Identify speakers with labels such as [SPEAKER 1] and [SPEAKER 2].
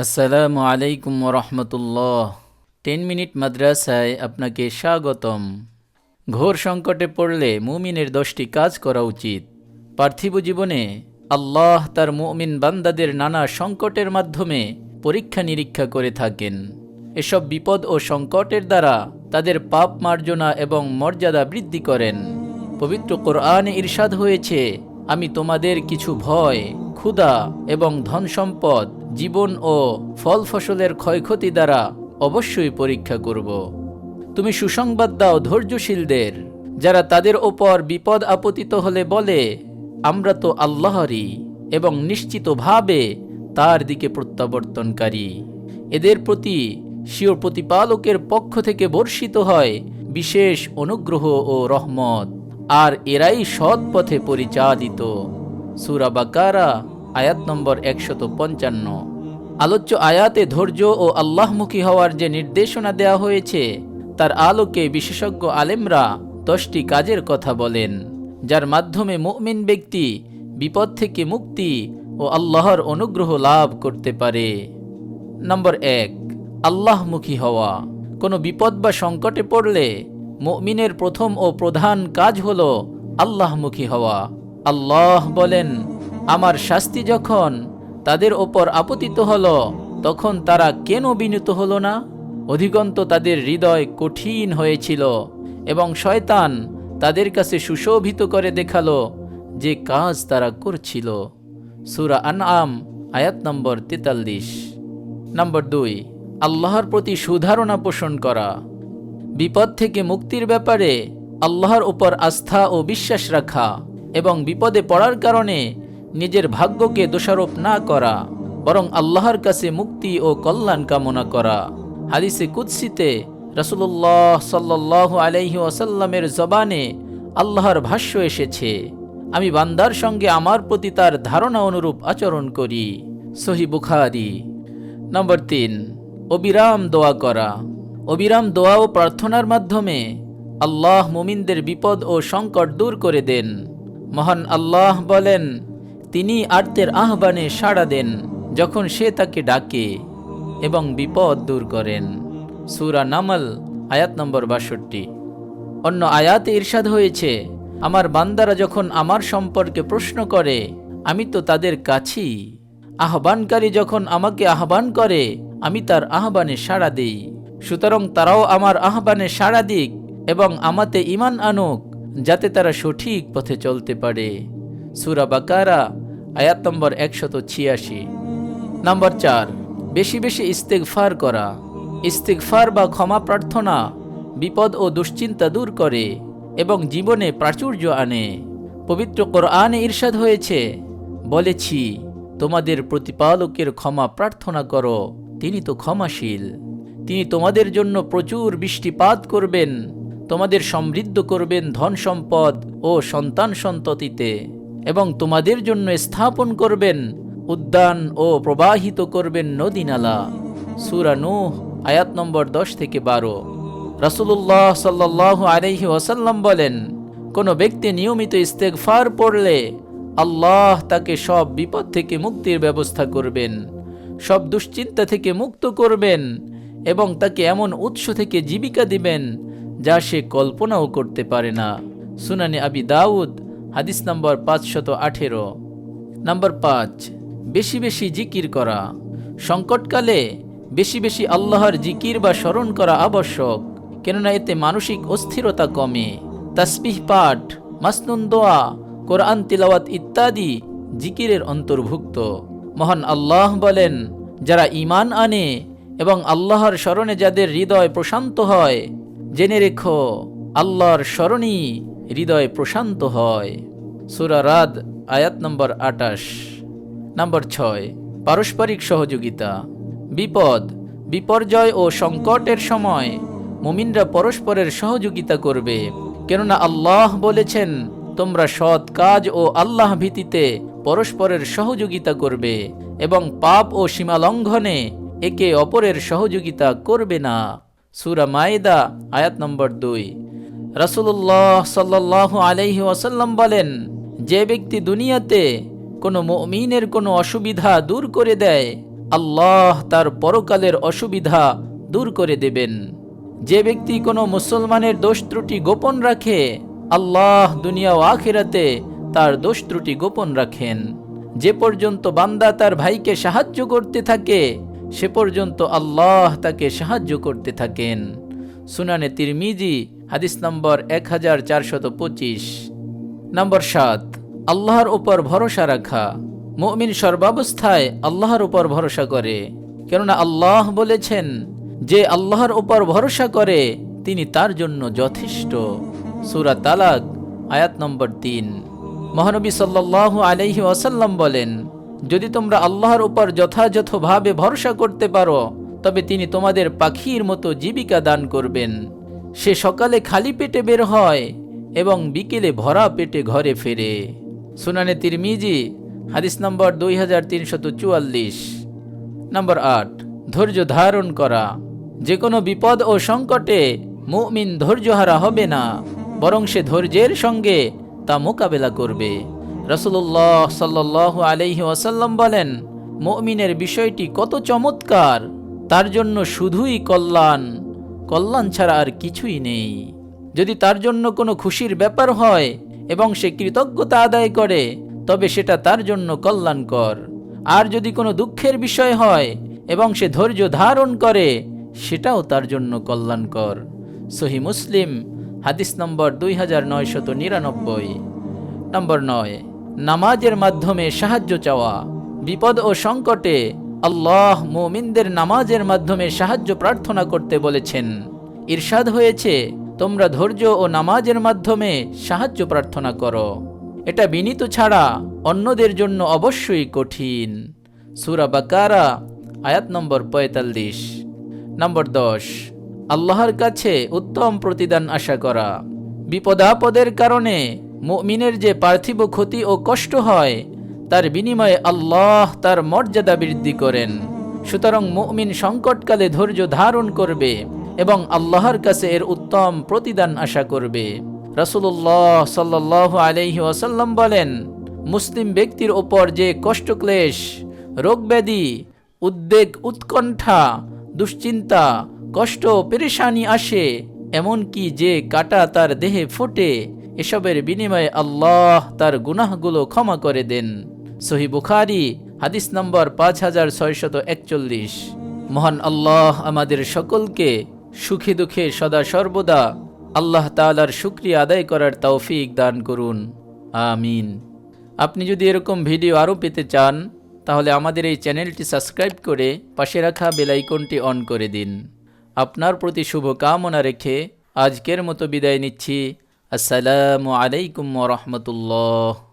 [SPEAKER 1] আসসালামু আলাইকুম রহমতুল্লাহ ten minute মাদ্রাসায় আপনাকে স্বাগতম। ঘোর সংকটে পড়লে মুমিনের দশটি কাজ করা উচিত। পার্থিব জীবনে আল্লাহ তার মুমিন বান্দাদের নানা সংকটের মাধ্যমে পরীক্ষা নিরীক্ষা করে থাকেন। এসব বিপদ ও সংকটের দ্বারা তাদের পাপ মার্জনা এবং মর্যাদা বৃদ্ধি করেন। পবিত্র কোরআনে ইরশাদ হয়েছে, আমি তোমাদের কিছু ভয়, ক্ষুধা এবং ধন সম্পদ জীবন ও ফল ফসলের ক্ষয়ক্ষতি দ্বারা অবশ্যই পরীক্ষা করব। তুমি সুসংবাদ দাও ধৈর্যশীলদের, যারা তাদের ওপর বিপদ আপতিত হলে বলে, আমরা তো আল্লাহরই এবং নিশ্চিতভাবে তার দিকে প্রত্যাবর্তনকারী। এদের প্রতি স্বীয় প্রতিপালকের পক্ষ থেকে বর্ষিত হয় বিশেষ অনুগ্রহ ও রহমত। আর এরাই সৎ পথে পরিচালিত। সুরা বাকারা আয়াত নম্বর একশত পঞ্চান্ন। আলোচ্য আয়াতে ধৈর্য ও আল্লাহমুখী হওয়ার যে নির্দেশনা দেওয়া হয়েছে, তার আলোকে বিশেষজ্ঞ আলেমরা দশটি কাজের কথা বলেন, যার মাধ্যমে মুমিন ব্যক্তি বিপদ থেকে মুক্তি ও আল্লাহর অনুগ্রহ লাভ করতে পারে। নম্বর এক, আল্লাহমুখী হওয়া। কোনো বিপদ বা সংকটে পড়লে মুমিনের প্রথম ও প্রধান কাজ হল আল্লাহমুখী হওয়া। আল্লাহ বলেন আমার শাস্তি যখন তাদের ওপর আপতিত হল, তখন তারা কেন বিনীত হল না? অধিকন্ত তাদের হৃদয় কঠিন হয়েছিল এবং শয়তান তাদের কাছে সুশোভিত করে দেখাল যে কাজ তারা করছিল। সুরা আনআম, আয়াত নম্বর তেতাল্লিশ। নম্বর দুই, আল্লাহর প্রতি সুধারণা পোষণ করা। বিপদ থেকে মুক্তির ব্যাপারে আল্লাহর উপর আস্থা ও বিশ্বাস রাখা এবং বিপদে পড়ার কারণে নিজের ভাগ্যকে দোষারোপ না করা, বরং আল্লাহর কাছে মুক্তি ও কল্যাণ কামনা করা। হাদিসে কুৎসিতে রসুল্লাহ সাল্লাহ আলাইহি ওয়াসাল্লামের জবানে আল্লাহর ভাষ্য এসেছে, আমি বান্দার সঙ্গে আমার প্রতি তার ধারণা অনুরূপ আচরণ করি। সহি বুখারি। নম্বর তিন, অবিরাম দোয়া করা। অবিরাম দোয়া ও প্রার্থনার মাধ্যমে আল্লাহ মুমিনদের বিপদ ও সংকট দূর করে দেন। মহান আল্লাহ বলেন তিনি আর্তের আহ্বানে সাড়া দেন, যখন সে তাকে ডাকে এবং বিপদ দূর করেন। সুরা নামল, আয়াত নম্বর বাষট্টি। অন্য আয়াতে ইরশাদ হয়েছে, আমার বান্দারা যখন আমার সম্পর্কে প্রশ্ন করে, আমি তো তাদের কাছেই। আহ্বানকারী যখন আমাকে আহ্বান করে, আমি তার আহ্বানে সাড়া দিই। সুতরাং তারাও আমার আহ্বানে সাড়া দিক এবং আমাতে ইমান আনুক, যাতে তারা সঠিক পথে চলতে পারে। সুরা বাকারা আয়াত নম্বর একশত ছিয়াশি। নম্বর চার, বেশি বেশি ইস্তেকফার করা। ইস্তেকফার বা ক্ষমা প্রার্থনা বিপদ ও দুশ্চিন্তা দূর করে এবং জীবনে প্রাচুর্য আনে। পবিত্র কোরআনে ঈর্ষাদ হয়েছে, বলেছি, তোমাদের প্রতিপালকের ক্ষমা প্রার্থনা করো, তিনি তো ক্ষমাশীল। তিনি তোমাদের জন্য প্রচুর বৃষ্টিপাত করবেন, তোমাদের সমৃদ্ধ করবেন ধন সম্পদ ও সন্তান সন্ততিতে। এবং তোমাদের জন্য স্থাপন করবেন, উদ্যান ও প্রবাহিত করবেন নদী নালা। সুরা আয়াত নম্বর দশ থেকে বারো। রাসুল্লাহ সাল্লাহ আলাইহি ওসাল্লাম বলেন, কোনো ব্যক্তি নিয়মিত ইস্তেকফার পড়লে আল্লাহ তাকে সব বিপদ থেকে মুক্তির ব্যবস্থা করবেন, সব দুশ্চিন্তা থেকে মুক্ত করবেন এবং তাকে এমন উৎস থেকে জীবিকা দিবেন যা সে কল্পনাও করতে পারে না। সুনানি আবি দাউদ হাদিস নম্বর পাঁচশত আঠেরো। নম্বর পাঁচ, বেশি বেশি জিকির করা। সংকটকালে বেশি বেশি আল্লাহর জিকির বা স্মরণ করা আবশ্যক, কেননা এতে মানসিক অস্থিরতা কমে। তাসবিহ পাঠ, মাসনুন দোয়া, কোরআন তিলাওয়াত ইত্যাদি জিকিরের অন্তর্ভুক্ত। মহান আল্লাহ বলেন, যারা ইমান আনে এবং আল্লাহর স্মরণে যাদের হৃদয় প্রশান্ত হয়, জেনে রেখো, আল্লাহর স্মরণই হৃদয় প্রশান্ত হয়। সুরা রাদ, আয়াত নম্বর আটাশ। নম্বর ছয়, পারস্পরিক সহযোগিতা। বিপদ, বিপর্যয় ও সংকটের সময় মুমিনরা পরস্পরের সহযোগিতা করবে। কেননা আল্লাহ বলেছেন, তোমরা সৎ কাজ ও আল্লাহ ভীতিতে পরস্পরের সহযোগিতা করবে এবং পাপ ও সীমালঙ্ঘনে একে অপরের সহযোগিতা করবে না। সুরা মায়েদা, আয়াত নম্বর দুই। রাসুল্লাহ সাল্লাহ আলাইহি ওয়াসাল্লাম বলেন, যে ব্যক্তি দুনিয়াতে কোনো মমিনের কোনো অসুবিধা দূর করে দেয়, আল্লাহ তার পরকালের অসুবিধা দূর করে দেবেন। যে ব্যক্তি কোনো মুসলমানের দোষ ত্রুটি গোপন রাখে, আল্লাহ দুনিয়া ও আখিরাতে তার দোষ ত্রুটি গোপন রাখেন। যে পর্যন্ত বান্দা তার ভাইকে সাহায্য করতে থাকে, সে পর্যন্ত আল্লাহ তাকে সাহায্য করতে থাকেন। সুনানে তিরমিজি হাদিস নম্বর এক হাজার চারশত পঁচিশ। নম্বর সাত, আল্লাহর উপর ভরসা রাখা। মুমিন সর্বাবস্থায় আল্লাহর উপর ভরসা করে। কেননা আল্লাহ বলেছেন, যে আল্লাহর উপর ভরসা করে, তিনি তার জন্য যথেষ্ট। সুরা তালাক, আয়াত নম্বর তিন। মহানবী সাল্লাল্লাহু আলাইহি ওয়াসাল্লাম বলেন, যদি তোমরা আল্লাহর উপর যথাযথভাবে ভরসা করতে পারো, তবে তিনি তোমাদের পাখির মতো জীবিকা দান করবেন। সে সকালে খালি পেটে বের হয় এবং বিকেলে ভরা পেটে ঘরে ফেরে। সুনানে তিরমিজি, হাদিস নম্বর দুই হাজার তিনশত চুয়াল্লিশ, নম্বর আট, ধৈর্য ধারণ করা। যে কোনো বিপদ ও সংকটে মুমিন ধৈর্যহারা হবে না, বরং সে ধৈর্যের সঙ্গে তা মোকাবেলা করবে। রসুল্লাহ সাল্লাহ আলহি ওয়াসাল্লাম বলেন, মুমিনের বিষয়টি কত চমৎকার, তার জন্য শুধুই কল্যাণ। কল্যাণ ছাড়া আর কিছুই নেই। যদি তার জন্য কোনো খুশির ব্যাপার হয় এবং সে কৃতজ্ঞতা আদায় করে, তবে সেটা তার জন্য কল্যাণকর। আর যদি কোনো দুঃখের বিষয় হয় এবং সে ধৈর্য ধারণ করে, সেটাও তার জন্য কল্যাণকর। সহি মুসলিম, হাদিস নম্বর দুই হাজার নয়শত নিরানব্বই। নম্বর নয়, নামাজের মাধ্যমে সাহায্য চাওয়া, বিপদ ও সংকটে আল্লাহ মোমিনদের নামাজের মাধ্যমে সাহায্য প্রার্থনা করতে বলেছেন। ইরশাদ হয়েছে, তোমরা ধৈর্য ও নামাজের মাধ্যমে সাহায্য প্রার্থনা করো। এটা বিনীত ছাড়া অন্যদের জন্য অবশ্যই কঠিন। সুরা বাকারা, আয়াত নম্বর পঁয়তাল্লিশ। নম্বর দশ, আল্লাহর কাছে উত্তম প্রতিদান আশা করা। বিপদাপদের কারণে মুমিনের যে পার্থিব ক্ষতি ও কষ্ট হয় তার বিনিময়ে আল্লাহ তার মর্যাদা বৃদ্ধি করেন। সুতরাং মুমিন সংকটকালে ধৈর্য ধারণ করবে এবং আল্লাহর কাছে এর উত্তম প্রতিদান আশা করবে। রাসুল্লাহ সাল্লাহ আলহি ওয়াসাল্লাম বলেন, মুসলিম ব্যক্তির ওপর যে কষ্টক্লেশ রোগব্যাধি, উদ্বেগ, উৎকণ্ঠা, দুশ্চিন্তা, কষ্ট পেরেশানি আসে, এমনকি যে কাটা তার দেহে ফোটে, এসবের বিনিময়ে আল্লাহ তার গুনাহগুলো ক্ষমা করে দেন। সহি বুখারি, হাদিস নম্বর পাঁচ হাজার ছয়শত একচল্লিশ। মহান আল্লাহ আমাদের সকলকে সুখে দুঃখে সদা সর্বদা আল্লাহ তালার শুক্রিয়া আদায় করার তৌফিক দান করুন। আমিন। আপনি যদি এরকম ভিডিও আরও পেতে চান, তাহলে আমাদের এই চ্যানেলটি সাবস্ক্রাইব করে পাশে রাখা বেলাইকনটি অন করে দিন। আপনার প্রতি শুভ কামনা রেখে আজকের মতো বিদায় নিচ্ছি। আসসালামু আলাইকুম রহমতুল্লাহ।